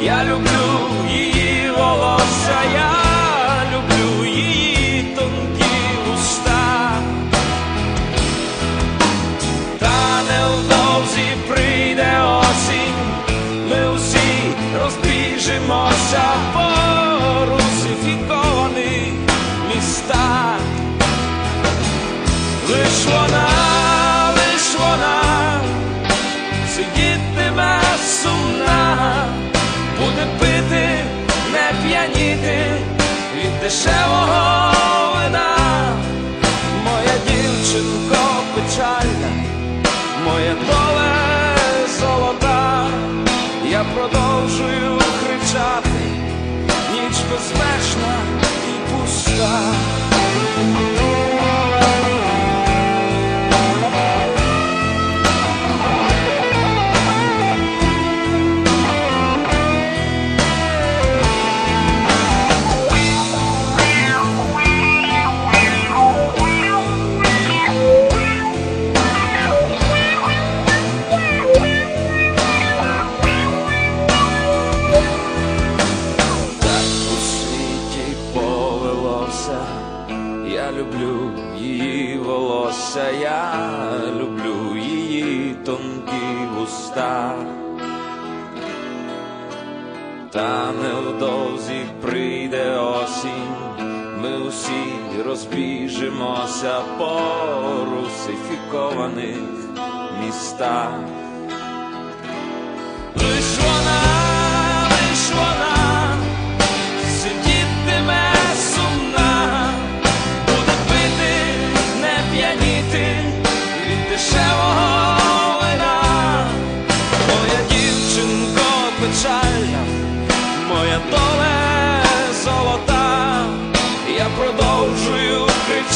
Я люблю її волосся, я люблю її тонкі уста, та невдовзі прийде осінь, ми усі розбіжимося по русифікованих містах. Лиш вона, п'яніти від дешевого вина. Моя дівчинко печальна, моя доле золота, я продовжую кричати, ніч безмежна її волосся, я люблю її тонкі вуста. Та невдовзі прийде осінь, ми усі розбіжимося по русифікованих містах.